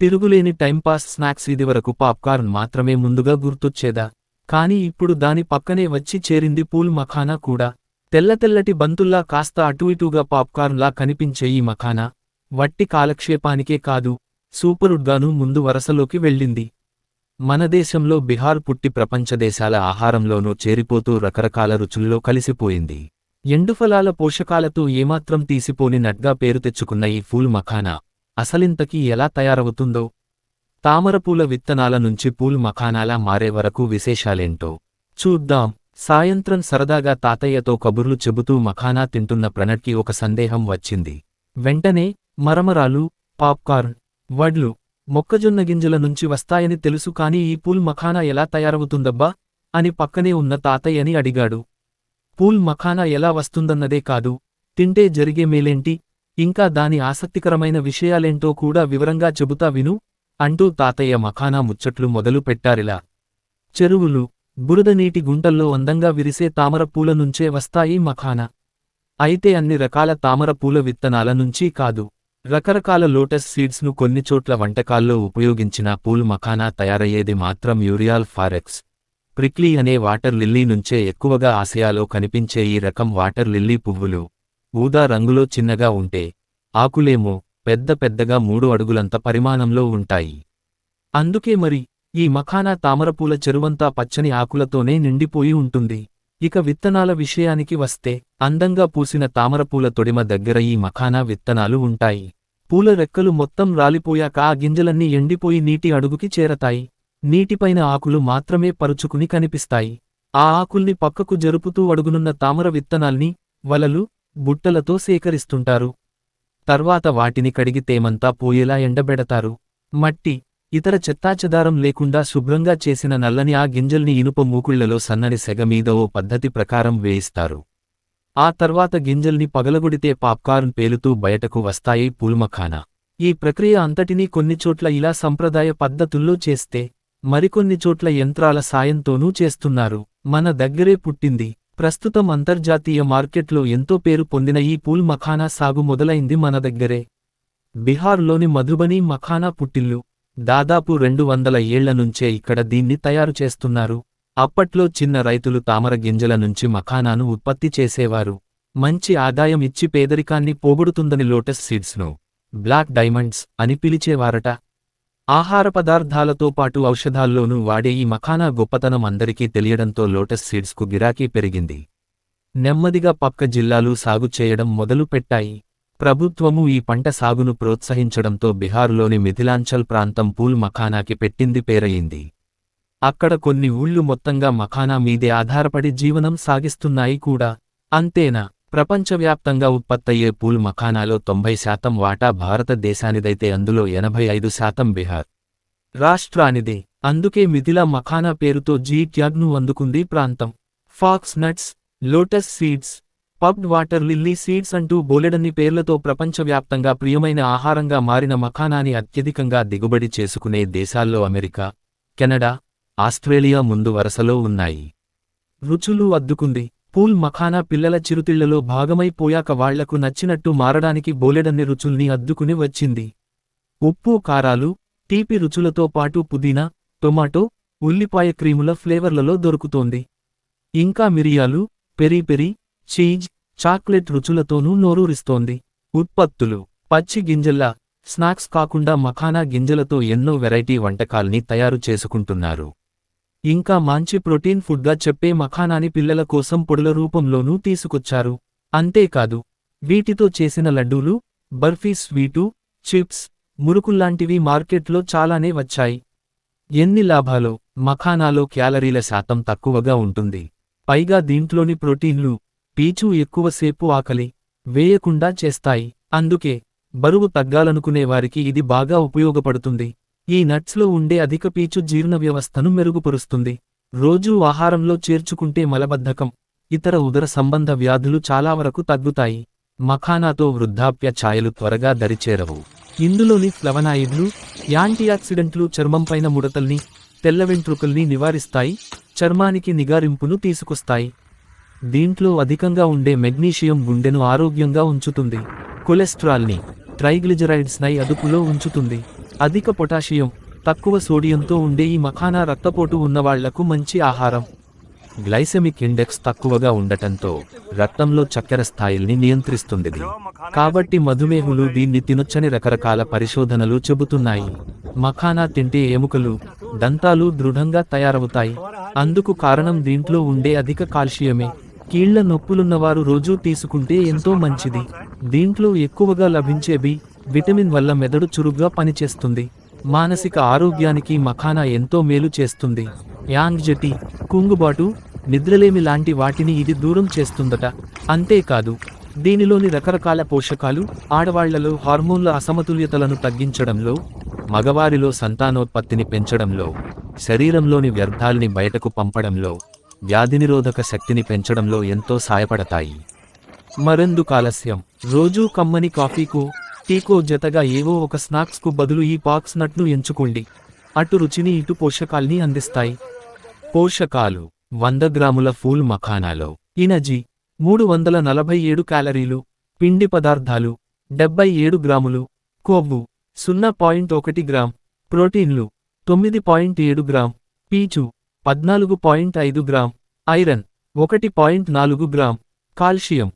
తిరుగులేని timepass snacks ఇదివరకు popcorn మాత్రమే ముందుగా గుర్తొచ్చేదా? కాని ఇప్పుడు దాని పక్కనే వచ్చి చేరింది పూల్ మఖానా కూడా. తెల్లతెల్లటి బంతుల్లా కాస్త అటు ఇటుగా పాప్కార్న్లా కనిపించే ఈ మఖానా. వట్టి కాలక్షేపానికే కాదు సూపరుడ్గానూ ముందు వరసలోకి వెళ్ళింది. మన దేశంలో బిహార్ పుట్టి ప్రపంచదేశాల ఆహారంలోనూ చేరిపోతూ రకరకాల రుచుల్లో కలిసిపోయింది. ఎండుఫలాల పోషకాలతో ఏమాత్రం తీసిపోని నట్గా పేరు తెచ్చుకున్న ఈ ఫూల్ మఖానా. అసలింతకీ ఎలా తయారవుతుందో? తామరపూల విత్తనాల నుంచి పూల్ మఖానాలా మారే వరకు విశేషాలేంటో? చూద్దాం. సాయంత్రం సరదాగా తాతయ్యతో కబుర్లు చెబుతూ మఖానా తింటున్న ప్రణట్కి ఒక సందేహం వచ్చింది. వెంటనే మరమరాలు పాప్కార్న్ వడ్లు మొక్కజొన్న గింజల నుంచి వస్తాయని తెలుసు కాని ఈ పూల్ మఖానా ఎలా తయారవుతుందబ్బా? అని పక్కనే ఉన్న తాతయ్యని అడిగాడు. పూల్ మఖానా ఎలా వస్తుందన్నదే కాదు. తింటే జరిగే మేలేంటి? ఇంకా దాని ఆసక్తికరమైన విషయాలేంటో కూడా వివరంగా చెబుతా విను అంటూ తాతయ్య మఖానా ముచ్చట్లు మొదలు పెట్టారిలా. చెరువులు బురద నీటి గుంటల్లో అందంగా విరిసే తామర పూల నుంచే వస్తాయి మఖానా. అయితే అన్ని రకాల తామర పూల విత్తనాల నుంచి కాదు. రకరకాల లోటస్ సీడ్స్ను కొన్ని చోట్ల వంటకాల్లో ఉపయోగించిన పూల్ మఖానా తయారయ్యేది మాత్రం యూరియాల్ ఫారెక్స్. ప్రిక్లీ అనే వాటర్ లిల్లీ నుంచే ఎక్కువగా ఆసియాలో కనిపించే ఈ రకం వాటర్ లిల్లీ పువ్వులు. ఊదా రంగులో చిన్నగా ఉంటే ఆకులేమో పెద్ద పెద్దగా మూడు అడుగులంత పరిమాణంలో ఉంటాయి. అందుకే మరి ఈ మఖానా తామరపూల చెరువంతా పచ్చని ఆకులతోనే నిండిపోయి ఉంటుంది. ఇక విత్తనాల విషయానికి వస్తే అందంగా పూసిన తామరపూల తొడిమ దగ్గర ఈ మఖానా విత్తనాలు ఉంటాయి. పూల రెక్కలు మొత్తం రాలిపోయాక ఆ గింజలన్నీ ఎండిపోయి నీటి అడుగుకి చేరతాయి. నీటిపైన ఆకులు మాత్రమే పరుచుకుని కనిపిస్తాయి. ఆ ఆకుల్ని పక్కకు జరుపుతూ అడుగునున్న తామర విత్తనాల్ని వలలు బుట్టలతో సేకరిస్తుంటారు. తర్వాత వాటిని కడిగి తేమంతా పోయేలా ఎండబెడతారు. మట్టి ఇతర చెత్తాచెదారం లేకుండా శుభ్రంగా చేసిన నల్లని ఆ గింజల్ని ఇనుప మూకుళ్ళలో సన్నని సెగ మీద ఓ పద్ధతి ప్రకారం వేయిస్తారు. ఆ తర్వాత గింజల్ని పగలగొడితే పాప్కార్న్ పేలుతూ బయటకు వస్తాయి పూల్మఖానా. ఈ ప్రక్రియ అంతటినీ కొన్ని చోట్ల ఇలా సంప్రదాయ పద్ధతుల్లో చేస్తే మరికొన్ని చోట్ల యంత్రాల సాయంతోనూ చేస్తున్నారు. మన దగ్గరే పుట్టింది. ప్రస్తుతం అంతర్జాతీయ మార్కెట్లో ఎంతో పేరు పొందిన ఈ పూల్ మఖానా సాగు మొదలైంది మన దగ్గరే. బీహార్లోని మధుబని మఖానా పుట్టిల్లు. దాదాపు రెండు వందల ఏళ్ళ నుంచే ఇక్కడ దీన్ని తయారు చేస్తున్నారు. అప్పట్లో చిన్న రైతులు తామర గింజల నుంచి మఖానాను ఉత్పత్తి చేసేవారు. మంచి ఆదాయం ఇచ్చి పేదరికాన్ని పోగొడుతుందని లోటస్ సీడ్స్ను బ్లాక్ డైమండ్స్ అని పిలిచేవారట. ఆహార పదార్థాలతో పాటు ఔషధాల్లోనూ వాడే ఈ మఖానా గొప్పతనం అందరికీ తెలియడంతో లోటస్ సీడ్స్కు గిరాకీ పెరిగింది. నెమ్మదిగా పక్క జిల్లాలు సాగు చేయడం మొదలు పెట్టాయి ప్రభుత్వము ఈ పంట సాగును ప్రోత్సహించడంతో బిహారులోని మిథిలాంచల్ ప్రాంతం పూల్ మఖానాకి పెట్టింది పేరయింది. అక్కడ కొన్ని ఊళ్ళు మొత్తంగా మఖానా మీదే ఆధారపడి జీవనం సాగిస్తున్నాయి కూడా. అంతేనా? ప్రపంచవ్యాప్తంగా ఉత్పత్తయ్యే పూల్ మఖానాలో తొంభై శాతం వాటా భారతదేశానిదైతే అందులో ఎనభై ఐదు శాతం బిహార్. రాష్ట్రానిదే. అందుకే మిథిలా మఖానా పేరుతో జీ ట్యాగ్ను అందుకుంది ప్రాంతం. Fox nuts lotus seeds puffed water lily seeds అంటూ బోలెడన్ని పేర్లతో ప్రపంచవ్యాప్తంగా ప్రియమైన ఆహారంగా మారిన మఖానాని అత్యధికంగా దిగుబడి చేసుకునే దేశాల్లో అమెరికా కెనడా ఆస్ట్రేలియా ముందు వరసలో ఉన్నాయి. రుచులు అద్దుకుంది. పూల్ మఖానా పిల్లల చిరుతిళ్ళలో భాగమైపోయాక వాళ్ళకు నచ్చినట్టు మారడానికి బోలెడన్ని రుచుల్ని అద్దుకుని వచ్చింది. ఉప్పు కారాలు తీపి రుచులతో పాటు పుదీనా టొమాటో ఉల్లిపాయ క్రీముల ఫ్లేవర్లలో దొరుకుతోంది. ఇంకా మిరియాలు పెరి పెరి చీజ్ చాక్లెట్ రుచులతోనూ నోరూరిస్తోంది. ఉత్పత్తులు. పచ్చి గింజల్లా స్నాక్స్ కాకుండా మఖానా గింజలతో ఎన్నో వెరైటీ వంటకాల్ని తయారు చేసుకుంటున్నారు. ఇంకా మంచి ప్రోటీన్ ఫుడ్గా చెప్పే మఖానాని పిల్లల కోసం పొడుల రూపంలోనూ తీసుకొచ్చారు. అంతేకాదు వీటితో చేసిన లడ్డూలు బర్ఫీ స్వీటు చిప్స్ మురుకుల్లాంటివి మార్కెట్లో చాలానే వచ్చాయి. ఎన్ని లాభాలో మఖానాలో క్యాలరీల శాతం తక్కువగా ఉంటుంది. పైగా దీంట్లోని ప్రోటీన్లు పీచు ఎక్కువసేపు ఆకలి వేయకుండా చేస్తాయి. అందుకే బరువు తగ్గాలనుకునే వారికి ఇది బాగా ఉపయోగపడుతుంది. ఈ నట్స్లో ఉండే అధిక పీచు జీర్ణ వ్యవస్థను మెరుగుపరుస్తుంది. రోజూ ఆహారంలో చేర్చుకుంటే మలబద్ధకం ఇతర ఉదర సంబంధ వ్యాధులు చాలా వరకు తగ్గుతాయి. మఖానాతో వృద్ధాప్య ఛాయలు త్వరగా దరిచేరవు. ఇందులోని ఫ్లవనాయిడ్లు యాంటీఆక్సిడెంట్లు చర్మంపైన ముడతల్ని తెల్ల వెంట్రుకల్ని నివారిస్తాయి చర్మానికి నిగారింపును తీసుకొస్తాయి. దీంట్లో అధికంగా ఉండే మెగ్నీషియం గుండెను ఆరోగ్యంగా ఉంచుతుంది. కొలెస్ట్రాల్ని ట్రైగ్లిజరైడ్స్నై అదుపులో ఉంచుతుంది. అధిక పొటాషియం తక్కువ సోడియంతో ఉండే ఈ మఖానా రక్తపోటు ఉన్నవాళ్ళకు మంచి ఆహారం. గ్లైసెమిక్ ఇండెక్స్ తక్కువగా ఉండటంతో రక్తంలో చక్కెర స్థాయిల్ని నియంత్రిస్తుంది కాబట్టి మధుమేహులు దీన్ని తినొచ్చని రకరకాల పరిశోధనలు చెబుతున్నాయి. మఖానా తింటే ఎముకలు దంతాలు దృఢంగా తయారవుతాయి. అందుకు కారణం దీంట్లో ఉండే అధిక కాల్షియమే. కీళ్ళ నొప్పులున్నవారు రోజూ తీసుకుంటే ఎంతో మంచిది. దీంట్లో ఎక్కువగా లభించే బి విటమిన్ వల్ల మెదడు చురుగ్గా పనిచేస్తుంది. మానసిక ఆరోగ్యానికి మఖానా ఎంతో మేలు చేస్తుంది. యాంగ్జటి కుంగుబాటు నిద్రలేమి లాంటి వాటిని ఇది దూరం చేస్తుందట. అంతేకాదు దీనిలోని రకరకాల పోషకాలు ఆడవాళ్ళలో హార్మోన్ల అసమతుల్యతలను తగ్గించడంలో మగవారిలో సంతానోత్పత్తిని పెంచడంలో శరీరంలోని వ్యర్థాల్ని బయటకు పంపడంలో వ్యాధినిరోధక శక్తిని పెంచడంలో ఎంతో సాయపడతాయి. మరెందుకు ఆలస్యం? రోజూ కమ్మని కాఫీకు టీకో జతగా ఏవో ఒక స్నాక్స్కు బదులు ఈ పాక్స్ నట్ను ఎంచుకోండి. అటు రుచిని ఇటు పోషకాల్ని అందిస్తాయి. పోషకాలు వంద గ్రాముల ఫూల్ మఖానాలో. ఇనజీ మూడు వందల నలభై ఏడు క్యాలరీలు. పిండి పదార్థాలు డెబ్బై ఏడు గ్రాములు. కొవ్వు సున్నా పాయింట్ ఒకటి గ్రామ్. ప్రోటీన్లు తొమ్మిది పాయింట్ ఏడు గ్రామ్. పీచు పద్నాలుగు పాయింట్ ఐదు గ్రామ్. ఐరన్ ఒకటి పాయింట్ నాలుగు గ్రామ్. కాల్షియం